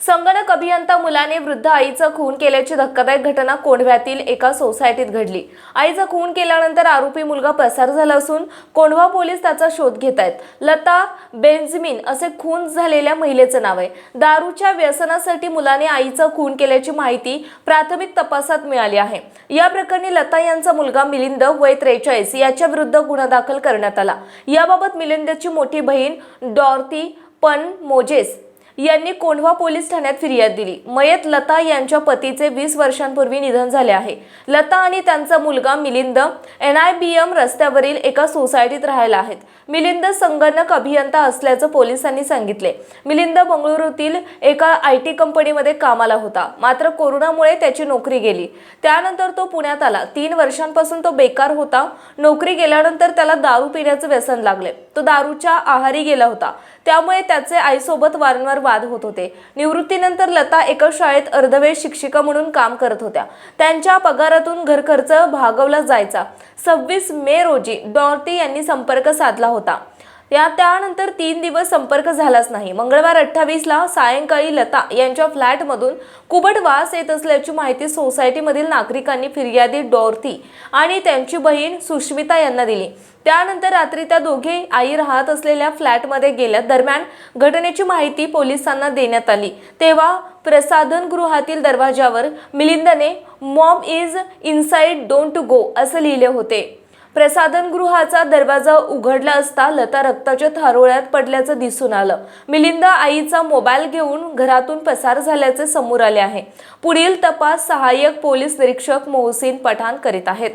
संगणक अभियंता मुलाने वृद्ध आईचा खून केल्याची धक्कादायक घटना कोंढव्यातील एका सोसायटीत घडली. आईचा खून केल्यानंतर आरोपी मुलगा पसार झाला असून कोंढवा पोलीस त्याचा शोध घेत आहेत. लता बेंजमिन असे खून झालेल्या महिलेचं नाव आहे. दारूच्या व्यसनासाठी मुलाने आईचा खून केल्याची माहिती प्राथमिक तपासात मिळाली आहे. या प्रकरणी लता यांचा मुलगा मिलिंद वय त्रेचाळीस याच्या विरुद्ध गुन्हा दाखल करण्यात आला. याबाबत मिलिंदची मोठी बहीण डॉर्ती पण मोजेस यांनी कोंढवा पोलीस ठाण्यात फिर्याद दिली. मयत लता यांच्या पतीचे वीस वर्षांपूर्वी निधन झाले आहे. लता आणि त्यांचा मुलगा Milind N I B M रस्त्यावरील एका सोसायटीत राहायला आहेत. मिलिंद संगणक अभियंता असल्याचं पोलिसांनी सांगितले. मिलिंद बंगळुरूतील एका आय टी कंपनीमध्ये कामाला होता. मात्र कोरोनामुळे त्याची नोकरी गेली. त्यानंतर तो पुण्यात आला. तीन वर्षांपासून तो बेकार होता. नोकरी गेल्यानंतर त्याला दारू पिण्याचं व्यसन लागले. तो दारूच्या आहारी गेला होता. त्यामुळे त्याचे आईसोबत वारंवार वाद होत होते. निवृत्तीनंतर लता एका शाळेत अर्धवेळ शिक्षिका म्हणून काम करत होत्या. त्यांच्या पगारातून घरखर्च भागवला जायचा. सव्वीस मे रोजी डॉर्टी यांनी संपर्क साधला होता. या त्यानंतर तीन दिवस संपर्क झालाच नाही. मंगळवार अठ्ठावीसला सायंकाळी लता यांच्या फ्लॅटमधून कुबट वास येत असल्याची माहिती सोसायटीमधील नागरिकांनी फिर्यादी डॉर्थी आणि त्यांची बहीण सुष्मिता यांना दिली. त्यानंतर रात्री त्या दोघे आई राहत असलेल्या फ्लॅटमध्ये गेल्या. दरम्यान घटनेची माहिती पोलिसांना देण्यात आली. तेव्हा प्रसाधन गृहातील दरवाजावर मिलिंदने mom is inside don't go असं लिहिले होते. प्रसाधनगृहाचा दरवाजा उघडला असता लता रक्ताच्या थारोळ्यात पडल्याचं दिसून आलं. मिलिंदा आईचा मोबाईल घेऊन घरातून पसार झाल्याचे समोर आले आहे. पुढील तपास सहाय्यक पोलीस निरीक्षक मोहसिन पठाण करीत आहेत.